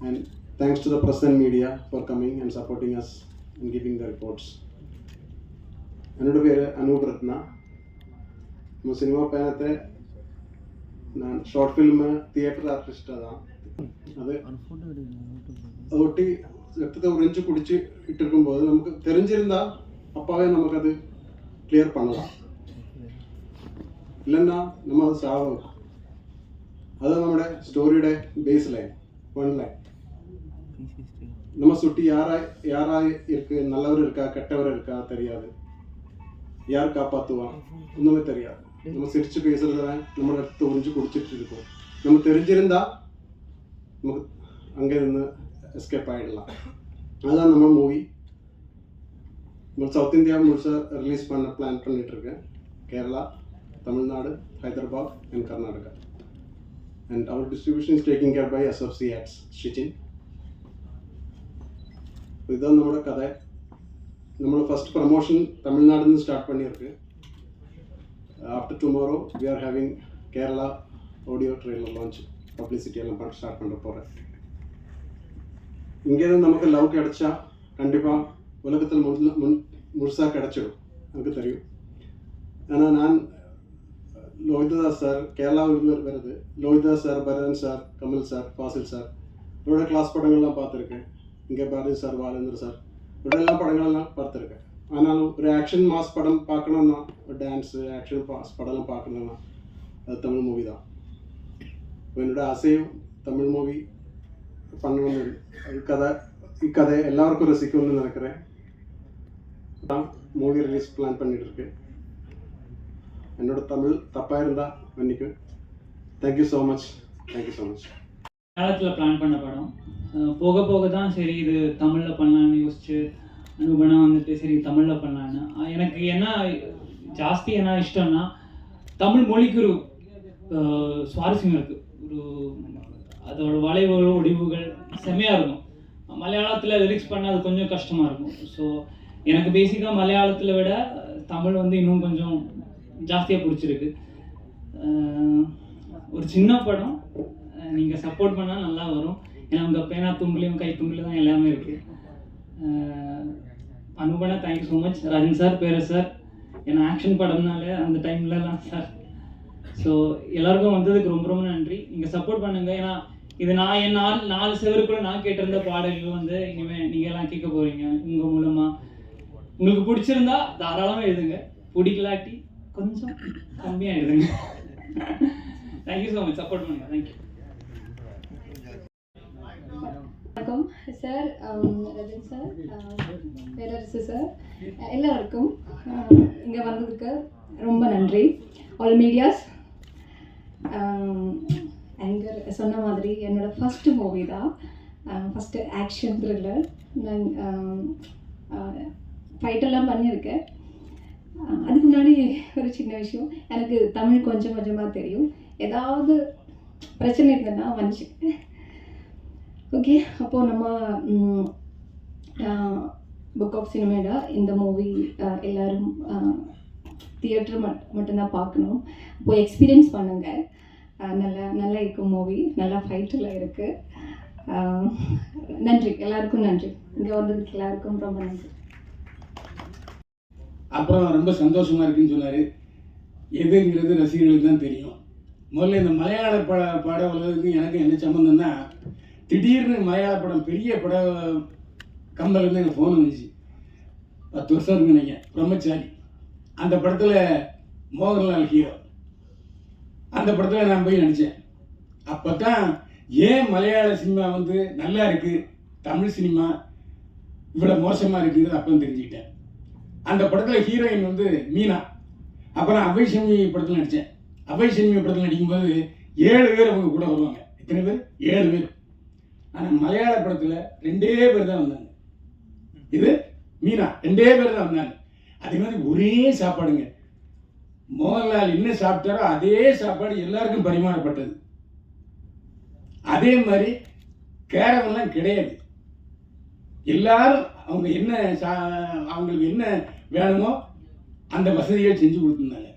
And thanks to the press and media for coming and supporting us in giving the reports. എന്നോട് പേര് അനൂപ് രത്ന. നമ്മൾ cinema പേനത്തെ ഞാൻ short film theatre artist അതാ. അത് ഒട്ടി രക്തത്തെ ഉറിഞ്ച് കുടിച്ച് ഇട്ടിരിക്കുമ്പോൾ നമുക്ക് തെരഞ്ഞിരുന്നാ അപ്പാവെ നമുക്കത് ക്ലിയർ പണതാം ഇല്ലെന്നാ നമ്മൾ അത് സാവ് അത് നമ്മുടെ സ്റ്റോറിയുടെ ബേസ് ലൈൻ വൺ ലൈൻ நம்ம சுட்டி யாரா யாரா இருக்கு நல்லவர் இருக்கா கெட்டவர் இருக்கா தெரியாது யார் காப்பாத்துவா ஒண்ணுமே தெரியாது நம்ம சிரிச்சு பேசுறதுல நம்ம ரத்தத்தை உறிஞ்சு குடிச்சிட்டு இருக்கோம் நம்ம தெரிஞ்சிருந்தா நமக்கு அங்கே இருந்து எஸ்கேப் ஆகிடலாம் அதுதான் நம்ம மூவி சவுத் இந்தியா முழுசாக ரிலீஸ் பண்ண பிளான் பண்ணிட்டு இருக்கேன் Kerala Tamilnadu Hyderabad and Karnataka and our distribution is taking care by SFC ads ഷിച്ചിൻ ഇതാണ് നമ്മുടെ കഥ നമ്മൾ ഫസ്റ്റ് പ്രൊമോഷൻ തമിഴ്നാട്ടിൽ നിന്ന് സ്റ്റാർട്ട് பண்ணியிருக்கு after tomorrow we are having Kerala audio trailer launch publicity எல்லாம் பண்ண ஸ்டார்ட் பண்ண போகிறேன் இங்கேருந்து நமக்கு லவ் கிடைச்சா கண்டிப்பாக உலகத்தில் முழு முன் முழுசாக கிடைச்சிடும் எனக்கு தெரியும் ஆனால் நான் லோகிதாஸ் சார் கேரளாவில் வருது Lohithadas sir Bharathan sir Kamal sir Fazil sir இவரோட கிளாஸ் படங்கள்லாம் பார்த்துருக்கேன் இங்கே பாரதி சார் பாலேந்திர சார். இவரோட எல்லா படங்களெல்லாம் பார்த்துருக்கேன். ஆனாலும் ஒரு ஆக்ஷன் மாஸ் படம் பார்க்கணும்னா ஒரு டான்ஸு ஆக்ஷன் மாஸ் படம்லாம் பார்க்கணும்னா அது தமிழ் மூவி தான். என்னோட ஆசையும் தமிழ் மூவி பண்ணணும்னு கதை இக்கதை எல்லாருக்கும் ரசிக்கும்னு நினைக்கிறேன். தான் மூவி ரிலீஸ் பிளான் பண்ணிட்டு இருக்கு என்னோட தமிழ் தப்பாக இருந்தால் மன்னிக்கும். Thank you so much thank you so much காலத்தில் பிளான் பண்ண படம். போக போக தான் சரி இது தமிழில் பண்ணலான்னு யோசிச்சு அனுபனா வந்துட்டு சரி தமிழில் பண்ணலான்னு எனக்கு என்ன ஜாஸ்தி என்ன இஷ்டம்னா தமிழ் மொழிக்கு ஒரு சுவாரஸ்யம் இருக்குது ஒரு அதோட வளைவுகள் ஒடிவுகள் செம்மையாக இருக்கும். மலையாளத்தில் லிரிக்ஸ் பண்ண அது கொஞ்சம் கஷ்டமாக இருக்கும். ஸோ எனக்கு பேசிக்காக மலையாளத்தில் விட தமிழ் வந்து இன்னும் கொஞ்சம் ஜாஸ்தியாக பிடிச்சிருக்கு. ஒரு சின்ன படம் நீங்கள் சப்போர்ட் பண்ணால் நல்லா வரும். ஏன்னா உங்கள் பேனா தும்பிலையும் கை தும்பிலும் தான் எல்லாமே இருக்குது அனுபவனா thank you so much Rajan sir பேர சார். ஏன்னா ஆக்ஷன் படம்னால அந்த டைம்லலாம் சார். ஸோ எல்லாருக்கும் வந்ததுக்கு ரொம்ப ரொம்ப நன்றி. நீங்கள் சப்போர்ட் பண்ணுங்கள் ஏன்னா இது நான் என் நாலு நாலு செவருக்குள்ள நான் கேட்டிருந்த பாடல்கள் வந்து இனிமேல் நீங்கள் எல்லாம் கேட்க போகிறீங்க உங்கள் மூலமாக உங்களுக்கு பிடிச்சிருந்தா தாராளமாக எழுதுங்க. பிடிக்கலாட்டி கொஞ்சம் கம்மியாக எழுதுங்க. Thank you so much support பண்ணுங்க. தேங்க்யூ வணக்கம். Sir Rajan sir Perarasu sir எல்லாருக்கும் இங்கே வந்ததுக்கு ரொம்ப நன்றி. ஆல் மீடியாஸ் ஆங்கர் சொன்ன மாதிரி என்னோடய ஃபஸ்ட்டு மூவி தான். ஃபஸ்ட்டு ஆக்ஷன் த்ரில்லர் நான் ஃபைட்டெல்லாம் பண்ணியிருக்கேன். அதுக்கு முன்னாடி ஒரு சின்ன விஷயம். எனக்கு தமிழ் கொஞ்சம் கொஞ்சமாக தெரியும். ஏதாவது பிரச்சனை இருந்ததுன்னா மனுஷன் ஓகே அப்போது நம்ம புக் ஆஃப் சினிமேடா இந்த மூவி எல்லோரும் தியேட்டர் மட் மட்டும்தான் பார்க்கணும். அப்போ எக்ஸ்பீரியன்ஸ் பண்ணுங்கள் நல்லா நல்லா இருக்கும் மூவி நல்லா ஃபைட்டில் இருக்குது நன்றி. எல்லாருக்கும் நன்றி. இங்கே வந்ததுக்கு எல்லாருக்கும் ரொம்ப நன்றி. அப்புறம் ரொம்ப சந்தோஷமாக இருக்குன்னு சொன்னார். எதுங்கிறது ரசிகர்களுக்கு தான் தெரியும். முதல்ல இந்த மலையாள பட பட உலகத்துக்கு எனக்கு என்ன சம்மந்தம்னா திடீர்னு மலையாள படம் பெரிய பட கம்பலேருந்து எனக்கு ஃபோன் வந்துச்சு. பத்து வருஷம் இருக்கு நினைக்கிறேன். பிரம்மச்சாரி. அந்த படத்தில் மோகன்லால் ஹீரோ அந்த படத்தில் நான் போய் நடித்தேன் அப்போ தான் ஏன் மலையாள சினிமா வந்து நல்லா இருக்குது தமிழ் சினிமா இவ்வளோ மோசமாக இருக்குங்கிறது அப்போ தெரிஞ்சுக்கிட்டேன். அந்த படத்தில் ஹீரோயின் வந்து மீனா. அப்புறம் அபய் படத்தில் நடித்தேன் அபய் படத்தில் நடிக்கும்போது ஏழு பேர் அவங்க கூட வருவாங்க. எத்தனை பேர்? ஏழு பேர். ஆனால் மலையாள படத்தில் ரெண்டே பேர் தான் வந்தாங்க. இது மீனா ரெண்டே பேர் தான் வந்தாங்க. அதே மாதிரி ஒரே சாப்பாடுங்க. மோகன்லால் என்ன சாப்பிட்டாரோ அதே சாப்பாடு எல்லாருக்கும் பரிமாறப்பட்டது. அதே மாதிரி கேரவெல்லாம் கிடையாது. எல்லாரும் அவங்க என்ன சா- அவங்களுக்கு என்ன வேணுமோ அந்த வசதியை செஞ்சு கொடுத்துருந்தாங்க.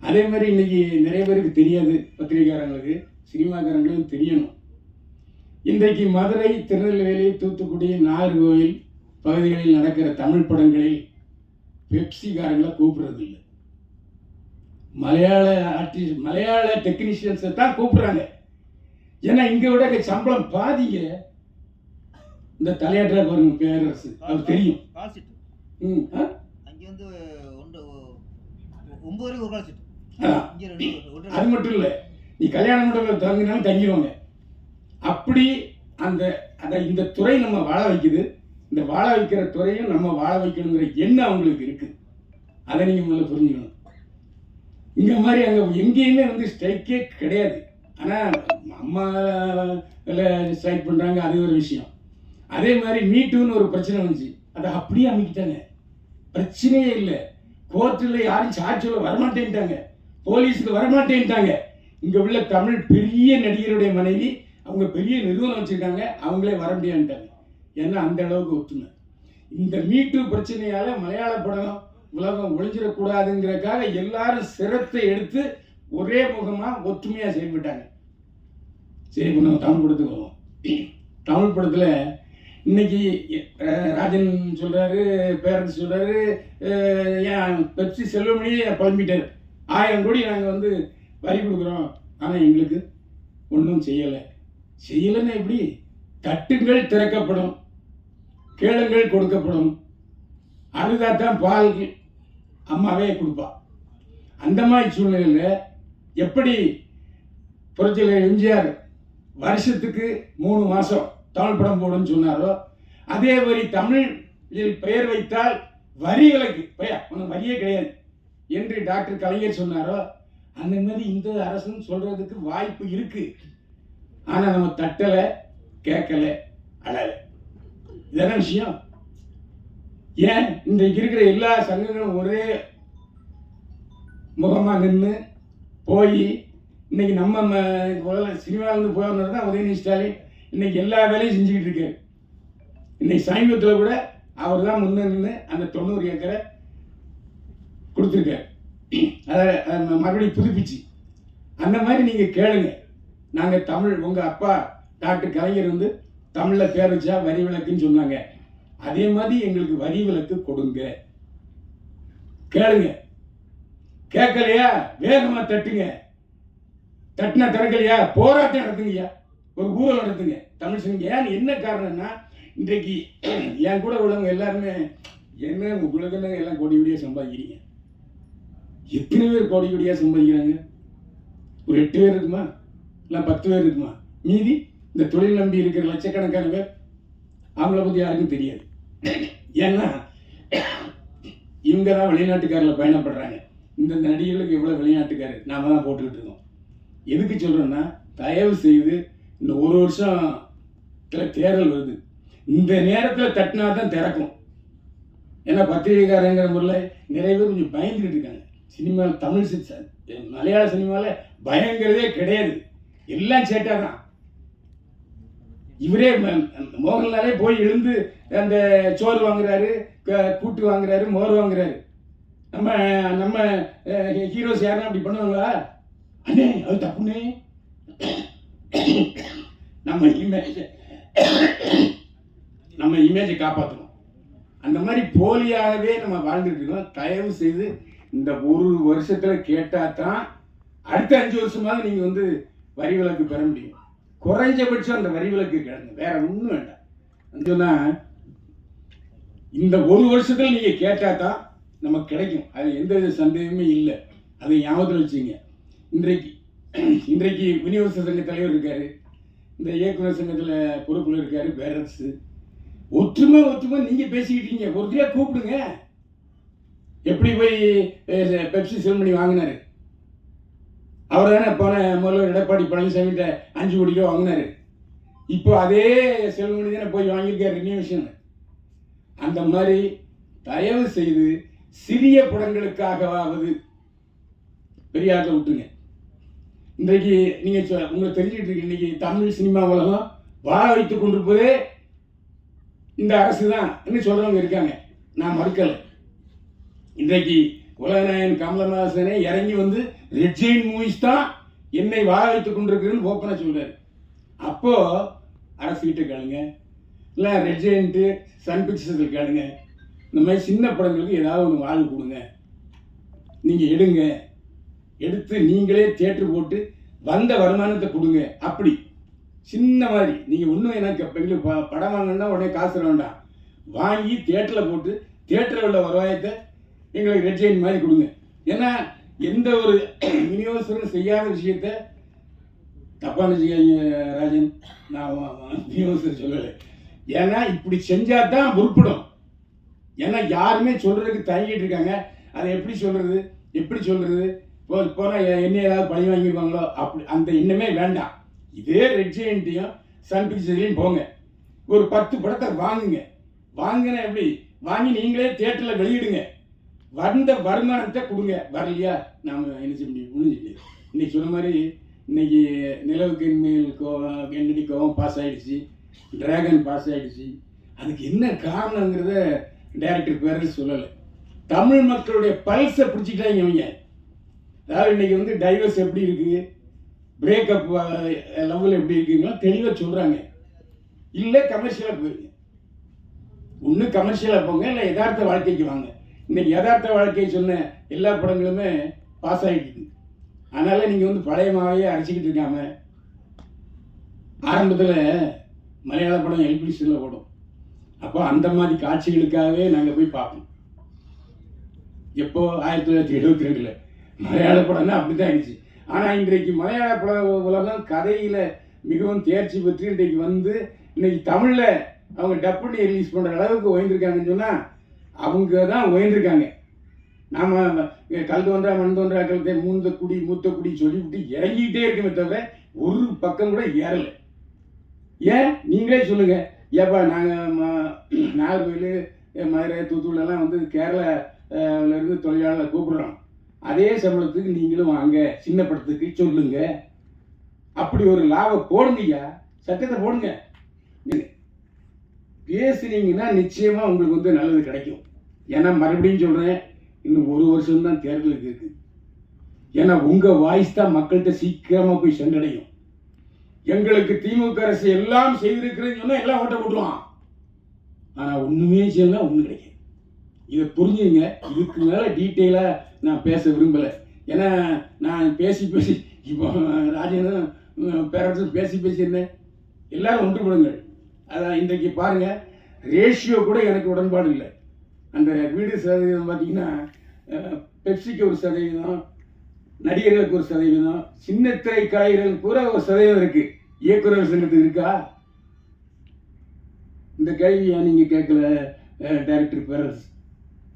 அதே மாதிரி இன்னைக்கு நிறைய பேருக்கு தெரியாது பத்திரிகைக்காரங்களுக்கு சினிமாக்காரங்களுக்கு தெரியணும். இன்றைக்கு மதுரை திருநெல்வேலி தூத்துக்குடி நாகர்கோவில் பகுதிகளில் நடக்கிற தமிழ் படங்களில் பெப்சிக்காரங்களை கூப்பிடுறது இல்லை மலையாள ஆர்டிஸ்ட் மலையாள டெக்னீஷியன்ஸை தான் கூப்பிடுறாங்க. ஏன்னா இங்க விட சம்பளம் பாதிங்க. இந்த தலையாட்டுற பாருங்க பேரரசு. அது தெரியும். ம், ஆ? அங்கே வந்து ஒன்று ஒன்பது வரைக்கும் ஒரு கால் சீட்டு. அதான். இங்கே ரெண்டு ஒன்றரை அது மட்டும் இல்லை. நீ கல்யாண மண்டபத்தில் தங்கினாலும் தங்கிடுவாங்க அப்படி அந்த அதை இந்த துறை நம்ம வாழ வைக்குது. இந்த வாழ வைக்கிற துறையும் நம்ம வாழ வைக்கணுங்கிற எண்ணம் அவங்களுக்கு இருக்குது அதை நீங்கள் முதல்ல புரிஞ்சுக்கணும். இந்த மாதிரி அங்கே எங்கேயுமே வந்து ஸ்ட்ரைக்கே கிடையாது. ஆனால் அம்மா ஸ்ட்ரைக் பண்ணுறாங்க அது ஒரு விஷயம். அதே மாதிரி மீட்டுன்னு ஒரு பிரச்சனை வந்துச்சு. அதை அப்படியே அமைக்கிட்டாங்க. பிரச்சனையே இல்லை. கோர்ட்டில் யாரும் சார்ஜ் வரமாட்டேன்ட்டாங்க. போலீஸுக்கு வரமாட்டேன்ட்டாங்க. இங்கே உள்ள தமிழ் பெரிய நடிகருடைய மனைவி அவங்க பெரிய நிறுவனம் வச்சுருக்காங்க அவங்களே வர முடியான்ட்டாங்க ஏன்னா அந்த அளவுக்கு ஒத்துமை. இந்த மீட்டு பிரச்சனையால் மலையாள படம் உலகம் ஒழிஞ்சிடக்கூடாதுங்கிறதுக்காக எல்லாரும் சிரத்தை எடுத்து ஒரே முகமாக ஒற்றுமையாக செயல்பட்டாங்க. சரி இப்போ நம்ம தமிழ் படத்துக்குவோம் தமிழ் படத்தில் இன்னைக்கு ராஜன் சொல்கிறாரு பேரண்ட்ஸ் சொல்கிறாரு ஏன் பெப்சி செல்வமணியே பழமிட்டார் ஆயிரம் கோடி நாங்கள் வந்து வரி கொடுக்குறோம். ஆனால் எங்களுக்கு ஒன்றும் செய்யலை. செய்யலைன்னா எப்படி? தட்டுங்கள் திறக்கப்படும் கேளுங்கள் கொடுக்கப்படும். அதுதான் தான் பால் அம்மாவே கொடுப்பா. அந்த மாதிரி சூழ்நிலையில் எப்படி புரட்சியில் எம்ஜிஆர் வருஷத்துக்கு மூணு மாதம் தமிழ் படம் போடுன்னு சொன்னாரோ அதே மாதிரி தமிழில் பெயர் வைத்தால் வரி விலக்கு பையா உனக்கு வரியே கிடையாது என்று டாக்டர் கலைஞர் சொன்னாரோ அந்த மாதிரி இந்த அரசுன்னு சொல்றதுக்கு வாய்ப்பு இருக்குது ஆனால் நம்ம தட்டலை கேட்கலை அழல. இதான விஷயம்? ஏன் இன்றைக்கு இருக்கிற எல்லா சங்கங்களும் ஒரே முகமாக நின்று போய் இன்னைக்கு நம்ம ம- சினிமாவிலேருந்து போனது தான் உதயநிதி ஸ்டாலின். இன்னைக்கு எல்லா வேலையும் செஞ்சுக்கிட்டு இருக்கு. இன்னைக்கு சமீபத்தில் கூட அவர் தான் முன்ன நின்று அந்த தொண்ணூறு ஏக்கரை கொடுத்துருக்காரு. அதை அதை மறுபடியும் புதுப்பிச்சு. அந்த மாதிரி நீங்கள் கேளுங்க. நாங்கள் தமிழ் உங்கள் அப்பா டாக்டர் கலைஞர் வந்து தமிழில் பேர் வச்சா வரி விளக்குன்னு சொன்னாங்க. அதே மாதிரி எங்களுக்கு வரி விலக்கு கொடுங்க. கேளுங்க. கேட்கலையா? வேகமாக தட்டுங்க. தட்டினா திறக்கலையா போராட்டம் நடத்துங்கய்யா ஒரு ஊழல் நடத்துங்க தமிழ் சினிமா ஏன் என்ன காரணம்னா இன்றைக்கு என் கூட உள்ளவங்க எல்லாருமே என்ன உங்களுக்கு என்ன எல்லாம் கோடி கோடியாக சம்பாதிக்கிறீங்க? எத்தனை பேர் கோடி கோடியாக சம்பாதிக்கிறாங்க? ஒரு எட்டு பேர் இருக்குமா? இல்லை பத்து பேர் இருக்குமா? மீதி இந்த தொழில் நம்பி இருக்கிற லட்சக்கணக்கான பேர் அவங்கள பற்றி யாருக்கும் தெரியாது. ஏன்னா இவங்க தான் வெளிநாட்டுக்காரில் பயணப்படுறாங்க. இந்த நடிகர்களுக்கு இவ்வளோ வெளிநாட்டுக்காரர் நாம் தான் போட்டுக்கிட்டு இருக்கோம். எதுக்கு சொல்கிறேன்னா தயவு செய்து இந்த ஒரு வருஷம் தேர்தல் வருது. இந்த நேரத்தில் தட்டினா தான் திறக்கும். ஏன்னா பத்திரிகைக்காரங்கிற முறையில் நிறைய பேர் கொஞ்சம் பயந்துக்கிட்டு இருக்காங்க. சினிமாவில் தமிழ் மலையாள சினிமாவில் பயங்கிறதே கிடையாது. எல்லாம் சேட்டா தான் இவரே ம- மோகன்லாலே போய் எழுந்து அந்த சோறு வாங்குறாரு கூட்டு வாங்குறாரு மோர் வாங்குறாரு. நம்ம நம்ம ஹீரோஸ் யாரும் அப்படி பண்ணுவாங்களா? அண்ணே அது தப்புண்ணே. நம்ம இமேஜ் நம்ம இமேஜை காப்பாற்றணும் அந்த மாதிரி போலியாகவே நம்ம வாழ்ந்துட்டு இருக்கோம். தயவு செய்து இந்த ஒரு வருஷத்தில் கேட்டால் தான் அடுத்த அஞ்சு வருஷமாவது நீங்கள் வந்து வரி விலக்கு பெற முடியும். குறைஞ்சபட்சம் அந்த வரி விலக்கு கிடங்க வேற ஒன்றும் வேண்டாம். சொன்னால் இந்த ஒரு வருஷத்தில் நீங்கள் கேட்டால் தான் நமக்கு கிடைக்கும். அது எந்த வித சந்தேகமே இல்லை. அதை ஞாபகத்தில் வச்சுங்க. இன்றைக்கு இன்றைக்கு விநியோக சங்க தலைவர் இருக்கார். இந்த இயக்குநர் சங்கத்தில் பொறுப்பில் இருக்கார் பேரரசு. ஒற்றுமை ஒற்றுமை நீங்கள் பேசிக்கிட்டீங்க ஒருத்தையா கூப்பிடுங்க. எப்படி போய் பெப்சி செல்மணி வாங்கினாரு? அவர் தானே போன முதல்வர் எடப்பாடி பழனிசாமிகிட்ட அஞ்சு கோடி ரூபா வாங்கினாரு. இப்போ அதே செல்வமணி தானே போய் வாங்கியிருக்காரு ரினியூஷன் அந்த மாதிரி தயவு செய்து சிறிய படங்களுக்காகவாவது பெரிய ஆட்டில் விட்டுருங்க. இன்றைக்கு நீங்கள் சொ- உங்களுக்கு தெரிஞ்சுட்டு இருக்கு இன்னைக்கு தமிழ் சினிமா உலகம் வாழ வைத்து கொண்டிருப்பதே இந்த அரசு தான் சொல்கிறவங்க இருக்காங்க? நான் மறுக்கலை. இன்றைக்கு உலகநாயகன் கமலஹாசனே இறங்கி வந்து ரெட் ஜெயின் மூவிஸ் தான் என்னை வாழ வைத்துக் கொண்டிருக்கிறேன்னு ஓப்பனாக சொல்கிறார் அப்போது அரசு கிட்ட கேளுங்க. இல்லை ரெட் ஜெயின்ட்டு சன் பிக்சர்ஸில் கேளுங்க. இந்த மாதிரி சின்ன படங்களுக்கு ஏதாவது ஒன்று வாழ்வு கொடுங்க. நீங்கள் எடுங்க. எடுத்து நீங்களே தேட்டர் போட்டு வந்த வருமானத்தை கொடுங்க. அப்படி. சின்ன மாதிரி. நீங்கள் ஒன்றும் எனக்கு இப்போ எங்களுக்கு ப- படம் வாங்கினா உடனே காசு தர வேண்டாம். வாங்கி தேட்டரில் போட்டு தேட்டரில் உள்ள வருவாயத்தை எங்களுக்கு ரெட் ஜெயின் மாதிரி கொடுங்க. ஏன்னா எந்த ஒரு விநியோகஸ்தரும் செய்யாத விஷயத்த தப்பான நினைச்சுக்காதீங்க ராஜன். நான் வ- விநியோகஸ்தர் சொல்லலை. ஏன்னா இப்படி செஞ்சால் தான் உருப்படும் ஏன்னா யாருமே சொல்கிறதுக்கு தயங்கிட்டு இருக்காங்க. அதை எப்படி சொல்கிறது எப்படி சொல்கிறது போ போனால் என்ன ஏதாவது பழி வாங்கிடுவாங்களோ அப்படி அந்த எண்ணமே வேண்டாம். இதே ரெட் ஜெயின்ட்டையும் சன் பிக்சர்லையும் போங்க. ஒரு பத்து படத்தை வாங்குங்க. வாங்கினா எப்படி? வாங்கி நீங்களே தேட்டரில் வெளியிடுங்க. வந்த வருமானத்தை கொடுங்க. வரலையா? நாம் என்ன செய்ய முடியும்? ஒன்றும் செய்ய இன்னைக்கு சொன்ன மாதிரி இன்னைக்கு நிலவுக்கு மேல் கோவம் கெண்டடி கோவம் பாஸ் ஆகிடுச்சு டிராகன் பாஸ் ஆகிடுச்சு அதுக்கு என்ன காரணங்கிறத டைரக்டர் பேரில் சொல்லலை. தமிழ் மக்களுடைய பல்ஸை பிடிச்சிட்டாங்க அவங்க அதாவது இன்னைக்கு வந்து டைவர்ஸ் எப்படி இருக்குது பிரேக்கப் லெவல் எப்படி இருக்குங்களோ தெளிவாக சொல்கிறாங்க இல்லை கமர்ஷியலாக போயிருங்க. ஒன்று கமர்ஷியலாக போங்க இல்லை யதார்த்த வாழ்க்கைக்கு வாங்க. இன்னைக்கு யதார்த்த வாழ்க்கையை சொன்ன எல்லா படங்களுமே பாஸ் ஆகிட்டு அதனால் நீங்கள் வந்து பழைய மாவையே அரைச்சிக்கிட்டு இருக்காம ஆரம்பத்தில் மலையாள படம் எல்பிசியில் ஓடும். அப்போ அந்த மாதிரி காட்சிகளுக்காகவே நாங்கள் போய் பார்ப்போம். எப்போ ஆயிரத்தி தொள்ளாயிரத்தி எழுபத்தி ரெண்டில். மலையாள படம்னா அப்படி தான் இருந்துச்சு. ஆனால் இன்றைக்கு மலையாள பட உலகம் கதையில் மிகவும் தேர்ச்சி பெற்று இன்றைக்கு வந்து இன்னைக்கு தமிழில் அவங்க டப் பண்ணி ரிலீஸ் பண்ணுற அளவுக்கு ஓய்ந்திருக்காங்கன்னு சொன்னால் அவங்க தான் உயர்ந்திருக்காங்க. நாம் கல் தோன்றா மண் தோன்றா கழுத்தை மூந்த குடி மூத்த குடி சொல்லிவிட்டு இறங்கிக்கிட்டே இருக்குமே தவிர ஒரு பக்கம் கூட ஏறலை. ஏன்? நீங்களே சொல்லுங்க. ஏப்பா நாங்கள் நாகர்கோயில் மதுரை தூத்துக்குடியெல்லாம் வந்து கேரளால இருந்து தொழிலாளர்களை கூப்பிடுறோம். அதே சம்பளத்துக்கு நீங்களும் வாங்க. சின்ன படத்துக்கு சொல்லுங்க. அப்படி ஒரு லாபம் போடுங்கய்யா. சட்டத்தை போடுங்க. நீங்க பேசுனீங்கன்னா நிச்சயமாக உங்களுக்கு வந்து நல்லது கிடைக்கும். ஏன்னா மறுபடியும் சொல்கிறேன் இன்னும் ஒரு வருஷம் தான் தேர்தலுக்கு இருக்கு. ஏன்னா உங்கள் வாய்ஸ் தான் மக்கள்கிட்ட சீக்கிரமாக போய் சென்றடையும். எங்களுக்கு திமுக அரசு எல்லாம் செய்திருக்கிறதுன்னு சொன்னால் எல்லாம் ஓட்ட போட்டுருவான். ஆனால் ஒன்றுமே செய்யலாம் ஒன்றும் கிடைக்கும் இதை புரிஞ்சுங்க. இதுக்கு மேலே டீட்டெயிலாக நான் பேச விரும்பலை. ஏன்னா நான் பேசி பேசி இப்போ ராஜேந்திரன் பேரரசு பேசி பேசியிருந்தேன். என்ன எல்லாரும் ஒன்றுபடுங்கள். அதான் இன்றைக்கு பாருங்கள் ரேஷியோ கூட எனக்கு உடன்பாடு இல்லை. அந்த வீடு சதவீதம் பார்த்தீங்கன்னா பெப்சிக்கு ஒரு சதவீதம் நடிகர்களுக்கு ஒரு சதவீதம் சின்ன திரை கலைஞர்களுக்கு கூட ஒரு சதவீதம் இருக்கு. இயக்குனர் சங்கத்துக்கு இருக்கா? இந்த கேள்வியை நீங்க கேட்கல டைரக்டர் பேரரசு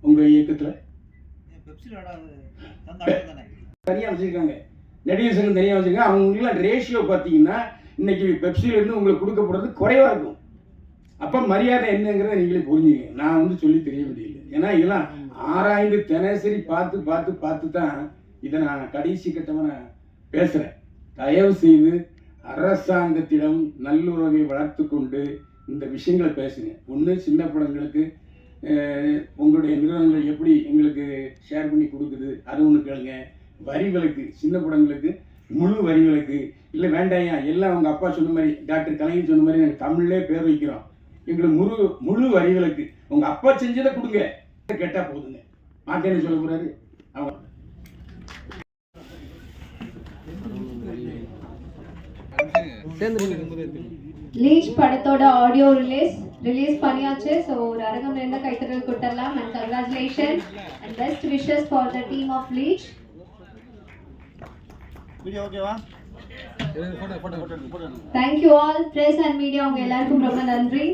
உங்க இயக்கத்துல? தனியாக வச்சுருக்காங்க. நடிகர் சங்கம் தனியாக வச்சுருக்காங்க. அவங்களுக்குலாம் ரேஷியோ பார்த்தீங்கன்னா இன்னைக்கு பெப்சிலேருந்து உங்களுக்கு கொடுக்கப்படுறது குறைவாக இருக்கும். அப்போ மரியாதை என்னங்கிறத நீங்களே புரிஞ்சுங்க நான் வந்து சொல்லி தெரிய வேண்டியதில்லை ஏன்னா இதெல்லாம் ஆராய்ந்து தினசரி பார்த்து பார்த்து பார்த்து தான் இதை நான் கடைசி கட்டமாக நான் பேசுகிறேன் தயவு செய்து அரசாங்கத்திடம் நல்லுறவை வளர்த்து கொண்டு இந்த விஷயங்களை பேசுங்க. ஒன்று சின்ன படங்களுக்கு உங்களுடைய நிறுவனங்கள் எப்படி எங்களுக்கு ஷேர் பண்ணி கொடுக்குது அது ஒன்று கேளுங்க. வரி விலக்கு சின்ன படங்களுக்கு முழு வரி விலக்கு. இல்லை வேண்டாயா எல்லாம் அவங்க அப்பா சொன்ன மாதிரி டாக்டர் கலைஞர் சொன்ன மாதிரி நாங்கள் தமிழ்லே பேர் வைக்கிறோம். எங்களுக்கு முழு முழு வரி விலக்கு உங்க அப்பா செஞ்சதை கொடுங்க. கேட்டா போதுங்க. மாட்டேன்னு சொல்ல போறாரு? அவங்க லீச் படத்தோட ஆடியோ ரிலீஸ் ரிலீஸ் பண்ணியாச்சு. ஸோ ஒரு அரங்கம் நிறைந்த கைத்தறல் கொடுத்துடலாம் and congratulation and best wishes for the team of Leech video ஓகேவா thank you all press and media உங்க எல்லாருக்கும் ரொம்ப நன்றி.